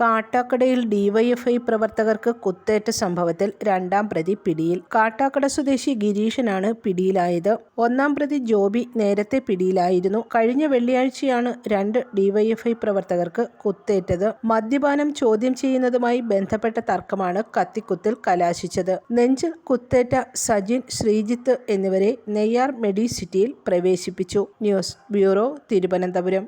കാട്ടാക്കടയിൽ DYFI പ്രവർത്തകർക്ക് കുത്തേറ്റ സംഭവത്തിൽ രണ്ടാം പ്രതി പിടിയിൽ. കാട്ടാക്കട സ്വദേശി ഗിരീഷനാണ് പിടിയിലായത്. ഒന്നാം പ്രതി ജോബി നേരത്തെ പിടിയിലായിരുന്നു. കഴിഞ്ഞ വെള്ളിയാഴ്ചയാണ് രണ്ട് ഡിവൈഎഫ്ഐ പ്രവർത്തകർക്ക് കുത്തേറ്റത്. മദ്യപാനം ചോദ്യം ചെയ്യുന്നതുമായി ബന്ധപ്പെട്ട തർക്കമാണ് കത്തിക്കുത്തിൽ കലാശിച്ചത്. നെഞ്ചിൽ കുത്തേറ്റ സജിൻ ശ്രീജിത്ത് എന്നിവരെ നെയ്യാർ മെഡിസിറ്റിയിൽ പ്രവേശിപ്പിച്ചു. News bureau Thiruvananthapuram.